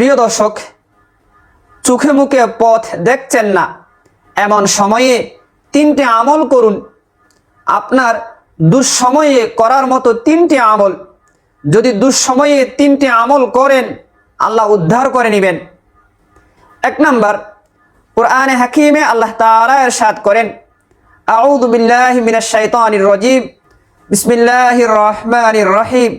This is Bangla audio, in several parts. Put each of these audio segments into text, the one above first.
প্রিয় দর্শক, চোখে মুখে পথ দেখছেন না। এমন সময়ে তিনটে আমল করুন। আপনার দুঃসময়ে করার মতো তিনটি আমল। যদি দুঃসময়ে তিনটি আমল করেন, আল্লাহ উদ্ধার করে নেবেন। এক নাম্বার, কোরআনে হাকিমে আল্লাহ তাআলা ইরশাদ করেন, আউযু বিল্লাহি মিনাশ শাইতানির রাজিম, বিসমিল্লাহির রহমানির রহিম।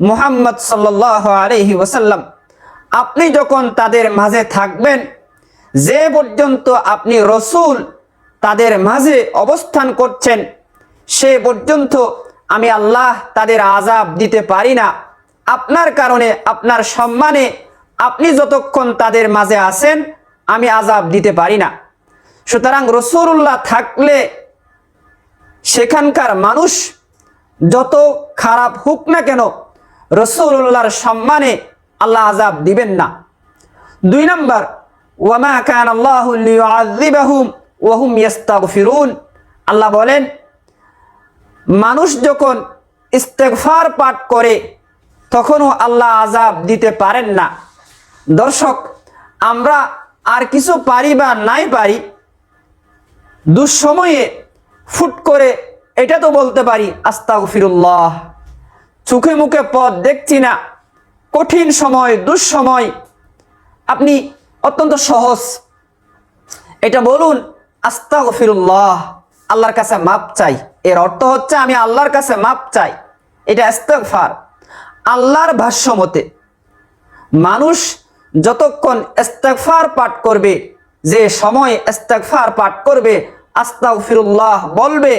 মুহাম্মদ সাল্লাল্লাহু আলাইহি ওয়াসাল্লাম, আপনি যখন তাদের মাঝে থাকবেন, যে পর্যন্ত আপনি রসুল তাদের মাঝে অবস্থান করছেন, সে পর্যন্ত আমি আল্লাহ তাদের আজাব দিতে পারি না। আপনার কারণে, আপনার সম্মানে আপনি যতক্ষণ তাদের মাঝে আছেন, আমি আজাব দিতে পারি না। সুতরাং রসুল্লাহ থাকলে সেখানকার মানুষ যত খারাপ হোক না কেন রসুল্লাহর সম্মানে আল্লাহ আজাব দিবেন না। দুই নম্বর, ওয়ামা কান আল্লাহ লিউআযিবাহুম ওয়া হুম ইস্তাগফিরুন। আল্লাহ বলেন, মানুষ যখন ইস্তেগফার পাঠ করে, তখনও আল্লাহ আজাব দিতে পারেন না। দর্শক, আমরা আর কিছু পারি বা নাই পারি, দুঃসময়ে ফুট করে, এটা তো বলতে পারি, আস্তাগফিরুল্লাহ। চোখে মুখে পথ দেখছি না। কঠিন সময়, দুঃসময়। আপনি অত্যন্ত সহজ। এটা বলুন, আস্তাগফিরুল্লাহ, আল্লাহর কাছে মাপ চাই। এর অর্থ হচ্ছে আমি আল্লাহর কাছে মাপ চাই। এটা ইস্তেগফার আল্লাহর ভাষ্য মতে, মানুষ যতক্ষণ ইস্তেগফার পাঠ করবে, যে সময় ইস্তেগফার পাঠ করবে, আস্তাগফিরুল্লাহ বলবে,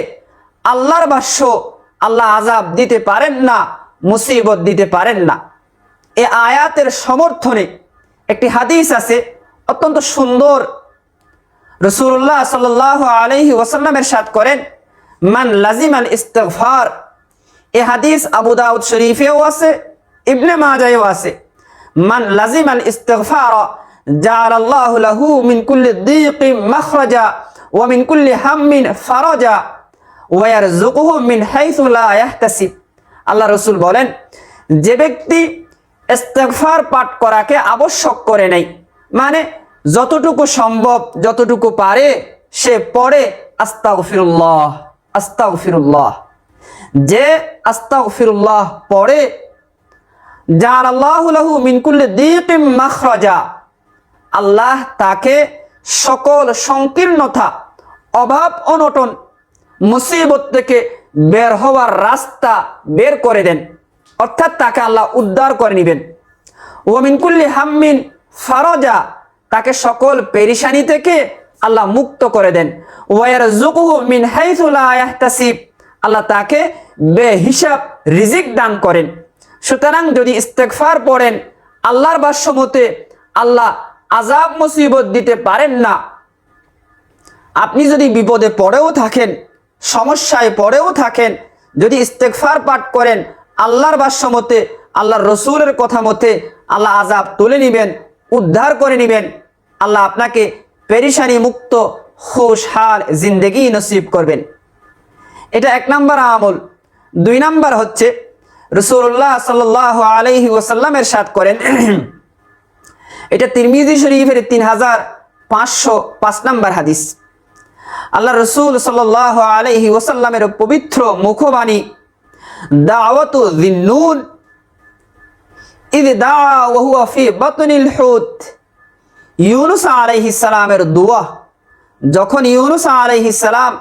আল্লাহর ভাষ্য আল্লাহ আজাব দিতে পারেন না, মুসিবত দিতে পারেন না। এ আয়াতের সমর্থনে একটি হাদিস আছে, অত্যন্ত সুন্দর। রসুল্লাহ সাল আলহি ওসাল্লামের সাথ করেন, মান লাজিম আল ইস্তফার এ হাদিস আবু দাউদ শরীফেও আছে, ইবনে মাজায়ও আছে। মান লাজিম আল ইস্তফার আল্লাহ লাহু মিন কুল্লি মখরজা ওয়া মিন কুল্লি হাম্মিন ফারজা। ওয়ারজুকুহু মিন হাইথু লা ইয়াহতাসিব আল্লাহ রসুল বলেন, যে ব্যক্তি ইস্তেগফার পাঠ করাকে আবশ্যক করে নেই মানে যতটুকু সম্ভব, যতটুকু পারে, সে পড়ে আস্তাগফিরুল্লাহ আস্তাগফিরুল্লাহ। যে আস্তাগফিরুল্লাহ পড়ে যার আল্লাহ লাহু মিন কুল্লি দিকিম মাখরাজা, আল্লাহ তাকে সকল সংকীর্ণতা, অভাব অনটন মুসিবত থেকে বের হওয়ার রাস্তা বের করে দেন। অর্থাৎ তাকে আল্লাহ উদ্ধার করে নেবেন। ওমিনকুল্লি হাম্মিন ফারজা, তাকে সকল পেরিসানি থেকে আল্লাহ মুক্ত করে দেন। ওয়ার জুকুহু মিন হাইসুলা ইয়াহতাসিব, আল্লাহ তাকে বেহিসাব রিজিক দান করেন। সুতরাং যদি ইস্তেগফার পড়েন, আল্লাহর ভাষ্য মতে আল্লাহ আজাব মুসিবত দিতে পারেন না। আপনি যদি বিপদে পড়েও থাকেন সমস্যায় পড়েও থাকেন। যদি ইস্তেকফার পাঠ করেন, আল্লাহর ভাষ্য মতে আল্লাহর রসুলের কথা মতে আল্লাহ আজাব তুলে নিবেন, উদ্ধার করে নেবেন। আল্লাহ আপনাকে পেরিসানি মুক্ত, খুশহাল জিন্দেগি নসিব করবেন। এটা এক নাম্বার আমল। দুই নাম্বার হচ্ছে রসুল্লাহ সাল আলহি ওসাল্লামের সাথ করেন। এটা তিরমিজি শরীফের তিন হাজার পাঁচশো পাঁচ নাম্বার হাদিস। আল্লাহ রসুল সাল আলহি ওসাল্লামের পবিত্র মুখবাণী, দাওয়াতু জিন্নুন ইদ দা ওহুয়া ফি বাতনিল হুত ইউনুস আলাইহিস সালামের দোয়া, যখন ইউনুস আলাইহিস সালাম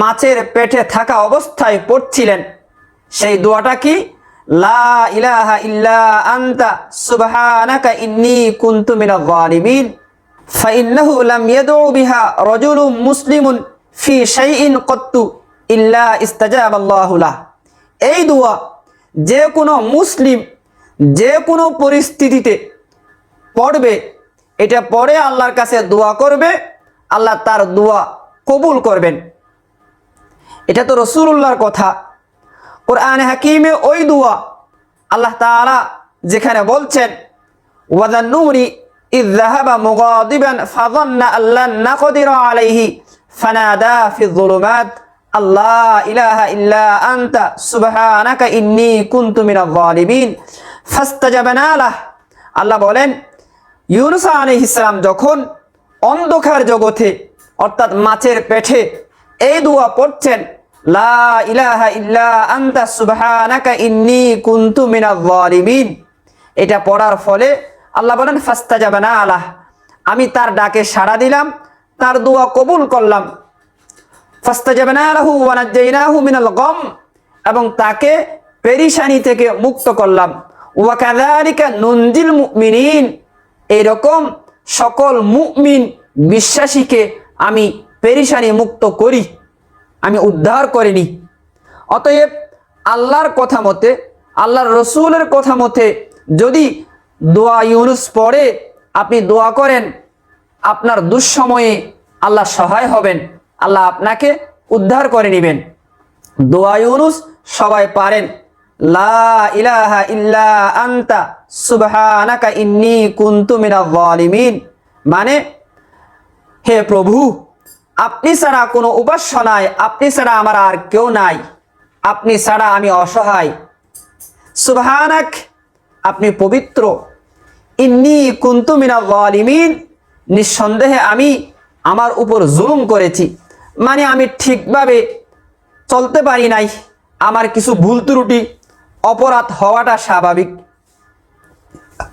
মাছের পেটে থাকা অবস্থায় পড়ছিলেন, সেই দোয়াটা কি? লা ইলাহা ইল্লা আনতা, সুবহানাকা ইন্নী কুনতু মিনাল যালিমিন। فإنه لم يدعو بها رجل مسلم في شيء قط إلا استجاب الله له এই দোয়া যে কোনো মুসলিম যে কোনো পরিস্থিতিতে পড়বে এটা পড়ে আল্লাহর কাছে দোয়া করবে আল্লাহ তার দোয়া কবুল করবেন এটা তো রসুল্লাহর কথা কোরআন হাকিমে ওই দোয়া আল্লাহ তাআলা যেখানে বলছেন ওয়াদান্নুরি إذ ذهب مغاضبا فظن أن لن نقدر عليه فنادى في الظلمات الله إله إلا أنت سبحانك إني كنت من الظالمين فاستجبنا له আল্লাহ বলেন ইউনুস আলাইহিস সালাম যখন অন্ধকার জগতে অর্থাৎ মাছের পেটে এই দোয়া পড়ছেন লা ইলাহা ইল্লা আনতা সুবহানাকা ইন্নী কুনতু মিনাজ জালিমিন এটা পড়ার ফলে আল্লাহ বলেন, ফাস্তাজাবানা আলাহ। আমি তার ডাকে সাড়া দিলাম, তার দোয়া কবুল করলাম। ফাস্তাজাবানা লাহু ওয়া নাজ্জাইনাহু মিনাল গম, এবং তাকে পেরিশানি থেকে মুক্ত করলাম। ওয়া কাযালিকা নুনজিল মুমিনিন, এরকম সকল মুমিন বিশ্বাসীকে আমি পেরিশানি মুক্ত করি, আমি উদ্ধার করিনি অতএব আল্লাহর কথা মতে, আল্লাহর রসুলের কথা মতে, যদি দোয়া ইউনুস পড়ে আপনি দোয়া করেন, আপনার দুঃসময়ে আল্লাহ সহায় হবেন, আল্লাহ আপনাকে উদ্ধার করে নেবেন। দোয়া ইউনুস সবাই পারেন। লা ইলাহা ইল্লা মানে হে প্রভু, আপনি ছাড়া কোনো উপাস্য নাই, আপনি ছাড়া আমার আর কেউ নাই। আপনি ছাড়া আমি অসহায়। সুবহানাক আপনি পবিত্র। ইন্নি কুন্তু মিনা জালিমিন নিঃসন্দেহে আমি আমার উপর জুলুম করেছি। মানে আমি ঠিকভাবে চলতে পারি নাই। আমার কিছু ভুল ত্রুটি, অপরাধ হওয়াটা স্বাভাবিক।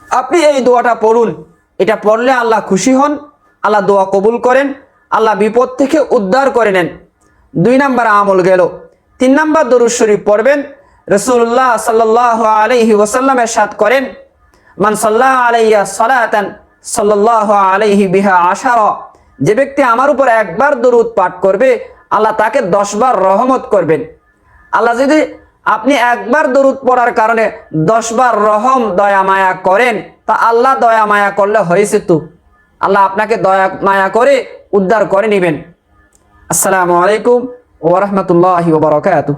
আপনি এই দোয়াটা পড়ুন। এটা পড়লে আল্লাহ খুশি হন। আল্লাহ দোয়া কবুল করেন। আল্লাহ বিপদ থেকে উদ্ধার করে নেন। দুই নাম্বার আমল গেল। তিন নাম্বার দরুদ শরীফ পড়বেন। রসুল্লাহ সাল্লাহ আলহি ওসাল্লামের সাথ করেন, মান সাল্লাহ আলাইয়া সালাতান সাল্লাহ আলাইহি বিহা আশার যে ব্যক্তি আমার উপর একবার দরুদ পাঠ করবে, আল্লাহ তাকে দশবার রহমত করবেন। আল্লাহ যদি আপনি একবার দরুদ পড়ার কারণে দশবার রহম, দয়া, মায়া করেন, তা আল্লাহ দয়া, মায়া করলে হয়েছে তো। আল্লাহ আপনাকে দয়া, মায়া করে উদ্ধার করে নেবেন। আসসালামু আলাইকুম ওরহমতুল্লাহি ওবরাকাতুহ